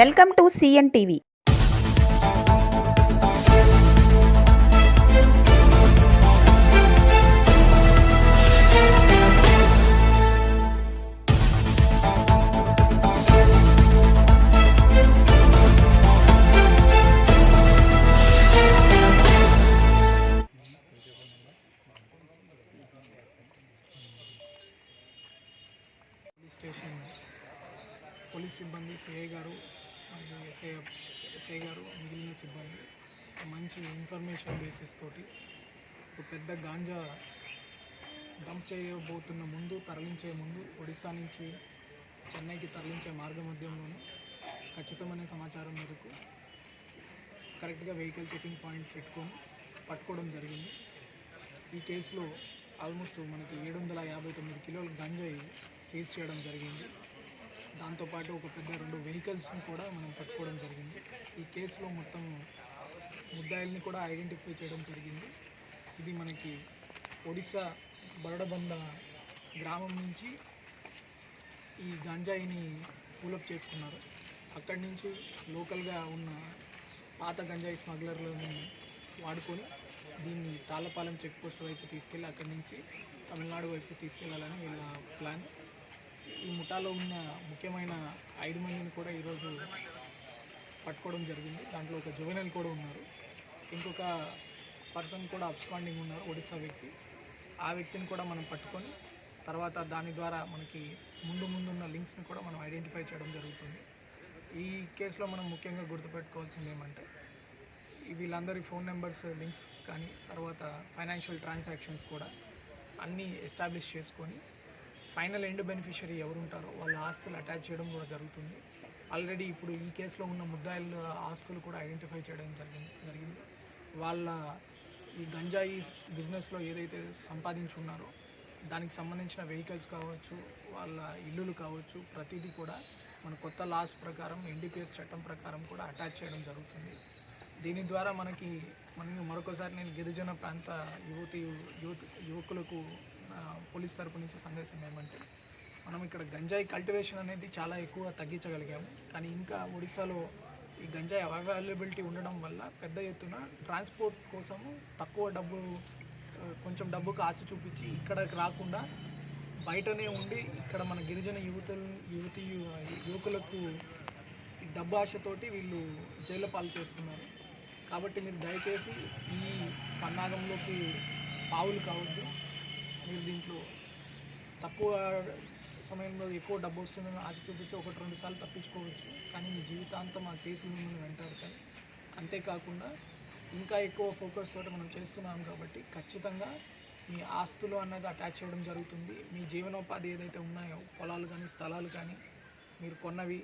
Welcome to CN TV. Police station police సిబ్బంది CI గారు SI SI గారు మిగిలిన సిబ్బంది మంచి ఇన్ఫర్మేషన్ బేసిస్ తోటి ఒక పెద్ద గాంజా డంప్ చేయబోతున్న ముందు తరలించే ముందు ఒడిశా నుంచి చెన్నైకి తరలించే మార్గ మధ్యంలోనే ఖచ్చితమైన సమాచారం మేరకు కరెక్ట్గా వెహికల్ చెకింగ్ పాయింట్ పెట్టుకొని పట్టుకోవడం జరిగింది. ఈ కేసులో ఆల్మోస్ట్ మనకి ఏడు వందల యాభై తొమ్మిది కిలోల గంజాయి సీజ్ చేయడం జరిగింది. దాంతోపాటు ఒక పెద్ద రెండు వెహికల్స్ని కూడా మనం పట్టుకోవడం జరిగింది. ఈ కేసులో మొత్తం ముద్దాయిల్ని కూడా ఐడెంటిఫై చేయడం జరిగింది. ఇది మనకి ఒడిశా బరడబంద గ్రామం నుంచి ఈ గంజాయిని పూలప్ చేసుకున్నారు. అక్కడి నుంచి లోకల్గా ఉన్న పాత గంజాయి స్మగ్లర్లను వాడుకొని దీన్ని తాళ్ళపాలెం చెక్ పోస్ట్ వైపు తీసుకెళ్ళి అక్కడి నుంచి తమిళనాడు వైపు తీసుకెళ్ళాలని వీళ్ళ ప్లాన్ ఈ ముఠాలో ఉన్న ముఖ్యమైన ఐదు మందిని కూడా ఈరోజు పట్టుకోవడం జరిగింది. దాంట్లో ఒక జువెనల్ కూడా ఉన్నారు. ఇంకొక పర్సన్ కూడా అబ్స్కాండింగ్ ఉన్నారు ఒడిస్సా వ్యక్తి. ఆ వ్యక్తిని కూడా మనం పట్టుకొని తర్వాత దాని ద్వారా మనకి ముందు ముందున్న లింక్స్ని కూడా మనం ఐడెంటిఫై చేయడం జరుగుతుంది. ఈ కేసులో మనం ముఖ్యంగా గుర్తుపెట్టుకోవాల్సింది ఏమంటే వీళ్ళందరి ఫోన్ నెంబర్స్ లింక్స్ కానీ తర్వాత ఫైనాన్షియల్ ట్రాన్సాక్షన్స్ కూడా అన్నీ ఎస్టాబ్లిష్ చేసుకొని ఫైనల్ ఎండ్ బెనిఫిషరీ ఎవరు ఉంటారో వాళ్ళ ఆస్తులు అటాచ్ చేయడం కూడా జరుగుతుంది. ఆల్రెడీ ఇప్పుడు ఈ కేసులో ఉన్న ముద్దాయిల ఆస్తులు కూడా ఐడెంటిఫై చేయడం జరిగింది జరిగింది. వాళ్ళ ఈ గంజాయి బిజినెస్లో ఏదైతే సంపాదించున్నారో దానికి సంబంధించిన వెహికల్స్ కావచ్చు వాళ్ళ ఇల్లులు కావచ్చు ప్రతిదీ కూడా మన కొత్త లాస్ ప్రకారం ఎన్డీపీఎస్ చట్టం ప్రకారం కూడా అటాచ్ చేయడం జరుగుతుంది. దీని ద్వారా మనకి మనం మరొకసారి నేను గిరిజన ప్రాంత యువతి యువత యువకులకు పోలీస్ తరపు నుంచి సందేశం ఏమంటే మనం ఇక్కడ గంజాయి కల్టివేషన్ అనేది చాలా ఎక్కువ తగ్గించగలిగాము. కానీ ఇంకా ఒడిశాలో ఈ గంజాయి అవైలబిలిటీ ఉండడం వల్ల పెద్ద ఎత్తున ట్రాన్స్పోర్ట్ కోసము తక్కువ డబ్బు కొంచెం డబ్బుకు ఆశ చూపించి ఇక్కడికి రాకుండా బయటనే ఉండి ఇక్కడ మన గిరిజన యువతులు యువతి యువకులకు డబ్బు ఆశతోటి వీళ్ళు జైలు పాలు చేస్తున్నారు. కాబట్టి మీరు దయచేసి ఈ పన్నాగంలోకి పావులు కావద్దు. మీరు దీంట్లో తక్కువ సమయంలో ఎక్కువ డబ్బు వస్తుందని ఆశ చూపించి ఒకటి రెండు సార్లు తప్పించుకోవచ్చు. కానీ మీ జీవితాంతం ఆ కేసులు మిమ్మల్ని వెంటాడతాయి అంతేకాకుండా ఇంకా ఎక్కువ ఫోకస్ తోటి మనం చేస్తున్నాం కాబట్టి ఖచ్చితంగా మీ ఆస్తులు అన్నది అటాచ్ చేయడం జరుగుతుంది. మీ జీవనోపాధి ఏదైతే ఉన్నాయో పొలాలు కానీ స్థలాలు కానీ మీరు కొన్నవి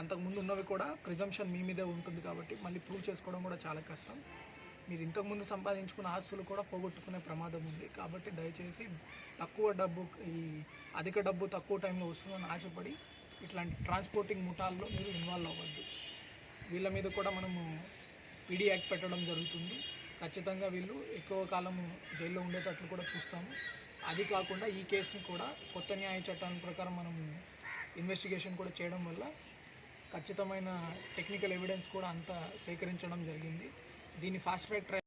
అంతకుముందు ఉన్నవి కూడా ప్రిజంప్షన్ మీ మీదే ఉంటుంది కాబట్టి మళ్ళీ ప్రూవ్ చేసుకోవడం కూడా చాలా కష్టం. మీరు ఇంతకుముందు సంపాదించుకున్న ఆస్తులు కూడా పోగొట్టుకునే ప్రమాదం ఉంది. కాబట్టి దయచేసి తక్కువ డబ్బు ఈ అధిక డబ్బు తక్కువ టైంలో వస్తుందని ఆశపడి ఇట్లాంటి ట్రాన్స్పోర్టింగ్ ముఠాల్లో మీరు ఇన్వాల్వ్ అవ్వద్దు. వీళ్ళ మీద కూడా మనము పీడీ యాక్ట్ పెట్టడం జరుగుతుంది. ఖచ్చితంగా వీళ్ళు ఎక్కువ కాలం జైల్లో ఉండేటట్లు కూడా చూస్తాము. అది కాకుండా ఈ కేసుని కూడా కొత్త న్యాయ చట్టాన్ని ప్రకారం మనం ఇన్వెస్టిగేషన్ కూడా చేయడం వల్ల ఖచ్చితమైన టెక్నికల్ ఎవిడెన్స్ కూడా అంతా సేకరించడం జరిగింది. దీన్ని ఫాస్ట్ ట్రాక్ ట్రై